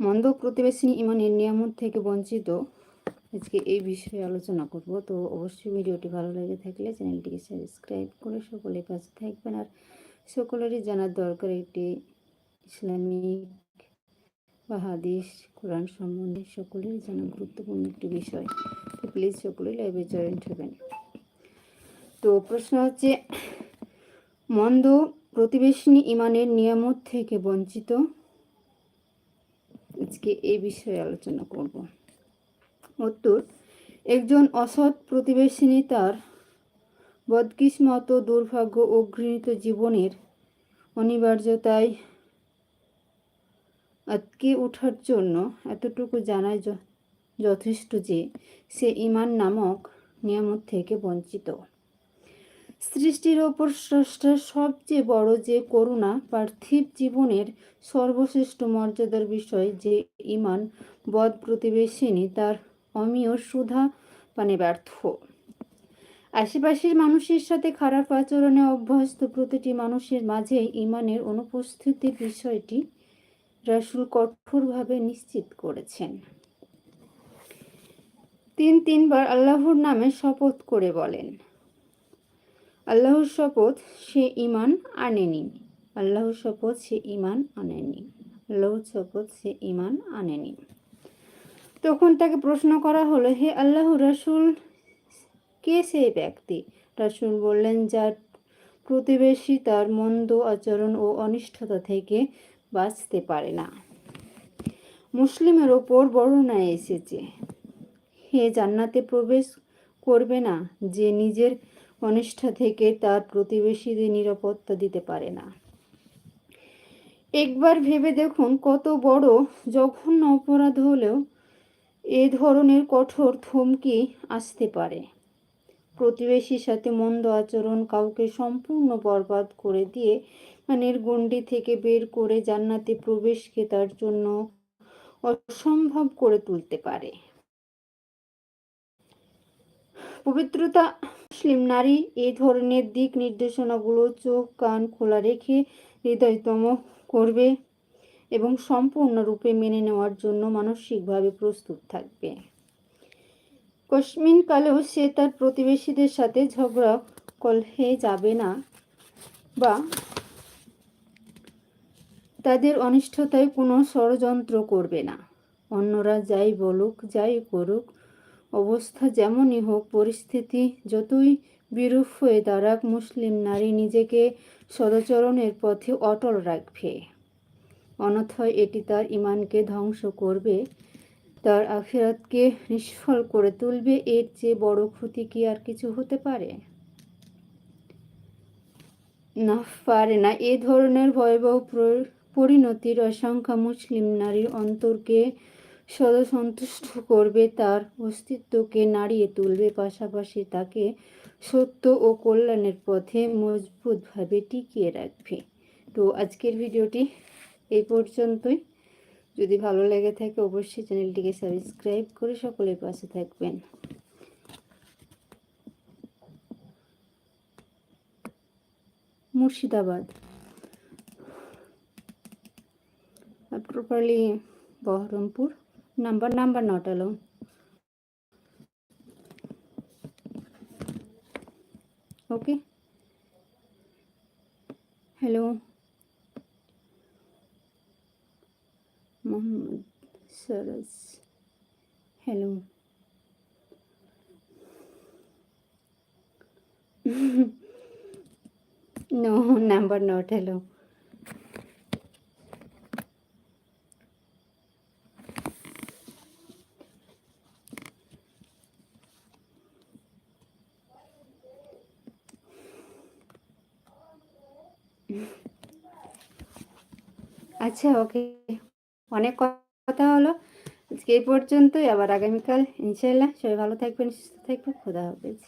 মন্দ প্রতিবেশিনী ইমানের নিয়ামত থেকে বঞ্চিত আজকে এই বিষয়ে আলোচনা করব। তো অবশ্যই ভিডিওটি ভালো লেগে থাকলে চ্যানেলটিকে সাবস্ক্রাইব করে সকলের কাছে থাকবেন আর সকলেরই জানার দরকার একটি ইসলামিক বা হাদিস, কোরআন সম্বন্ধে সকলেরই জানা গুরুত্বপূর্ণ একটি বিষয়। তো প্লিজ সকলেই লাইভে জয়েন্ট হবেন। তো প্রশ্ন হচ্ছে, মন্দ প্রতিবেশিনী ইমানের নিয়ামত থেকে বঞ্চিত আজকে এই বিষয়ে আলোচনা করব। উত্তর, একজন অসৎ প্রতিবেশিনী তার বদকিসমত, দুর্ভাগ্য ও ঘৃণিত জীবনের অনিবার্যতায় আটকে ওঠার জন্য এতটুকু জানায় যথেষ্ট যে সে ইমান নামক নিয়ামত থেকে বঞ্চিত। সৃষ্টির ওপর স্রষ্টার সবচেয়ে বড় যে করুণা, পার্থিব জীবনের সর্বশ্রেষ্ঠ মর্যাদার বিষয় যে ইমান, বদ প্রতিবেশিনী, তার অমীয় সুধা পানে ব্যর্থ। আশেপাশের মানুষের সাথে খারাপ আচরণে অভ্যস্ত প্রতিটি মানুষের মাঝে ইমানের অনুপস্থিতির বিষয়টি রাসুল কঠোরভাবে নিশ্চিত করেছেন। তিন তিনবার আল্লাহর নামে শপথ করে বলেন আল্লাহর শপথ সে ইমান আনেনি। আল্লাহর শপথ সে ইমান আনেনি। আল্লাহর শপথ সে ইমান আনেনি। তখন তাকে প্রশ্ন করা হলো, হে আল্লাহ রাসুল, কে সেই ব্যক্তি? রাসুল বললেন, যার প্রতিবেশী তার মন্দ আচরণ ও অনিষ্ঠতা থেকে বাঁচতে পারে না। মুসলিমের ওপর বর্ণনায় এসেছে, হে জান্নাতে প্রবেশ করবে না, যে নিজের অনিষ্ঠা থেকে তার প্রতিবেশীদের নিরাপত্তা দিতে পারে না। একবার ভেবে দেখুন কত বড় জঘন্য অপরাধ হলেও এ ধরনের কঠোর থমকি আসতে পারে। প্রতিবেশীর সাথে মন্দ আচরণ কাউকে সম্পূর্ণ বরবাদ করে দিয়ে মানের গণ্ডি থেকে বের করে জান্নাতে প্রবেশকে তার জন্য অসম্ভব করে তুলতে পারে। পবিত্রতা, মুসলিম নারী এই ধরনের দিক নির্দেশনাগুলো চোখ, কান খোলা রেখে হৃদয়তম করবে এবং সম্পূর্ণরূপে মেনে নেওয়ার জন্য মানসিকভাবে প্রস্তুত থাকবে। কশ্মিন কালেও সে তার প্রতিবেশীদের সাথে ঝগড়া কলহে যাবে না বা তাদের অনিষ্টতায় কোনো ষড়যন্ত্র করবে না। অন্যরা যাই বলুক, যাই করুক অবস্থা যেমনই হোক, পরিস্থিতি যতই বিরূপ হয়ে দাঁড়াক, মুসলিম নারী নিজেকে সদাচরণের পথে অটল রাখবে। অনথয় এটি তার ইমানকে ধ্বংস করবে, তার আখিরাতকে নিষ্ফল করে তুলবে, এর চেয়ে বড় ক্ষতি কি আর কিছু হতে পারে? না পারে না। এ ধরনের ভয়াবহ পরিণতির অসংখ্য মুসলিম নারীর অন্তরকে সদা সন্তুষ্ট করবে তার অস্তিত্বকে নাড়িয়ে তুলবে, পাশাপাশি তাকে সত্য ও কল্যাণের পথে মজবুতভাবে টিকিয়ে রাখবে। তো আজকের ভিডিওটি এই পর্যন্তই। যদি ভালো লেগে থাকে, অবশ্যই চ্যানেলটিকে সাবস্ক্রাইব করে সকলের পাশে থাকবেন। Murshidabad. Properly Berhampore. Number number not alone okay hello Muhammad Saras hello no number not hello আচ্ছা ওকে। অনেক কথা হলো। আজকে এই পর্যন্তই। আবার আগামীকাল ইনশাল্লাহ সবাই ভালো থাকবেন, সুস্থ থাকবেন। খোদা হাফেজ।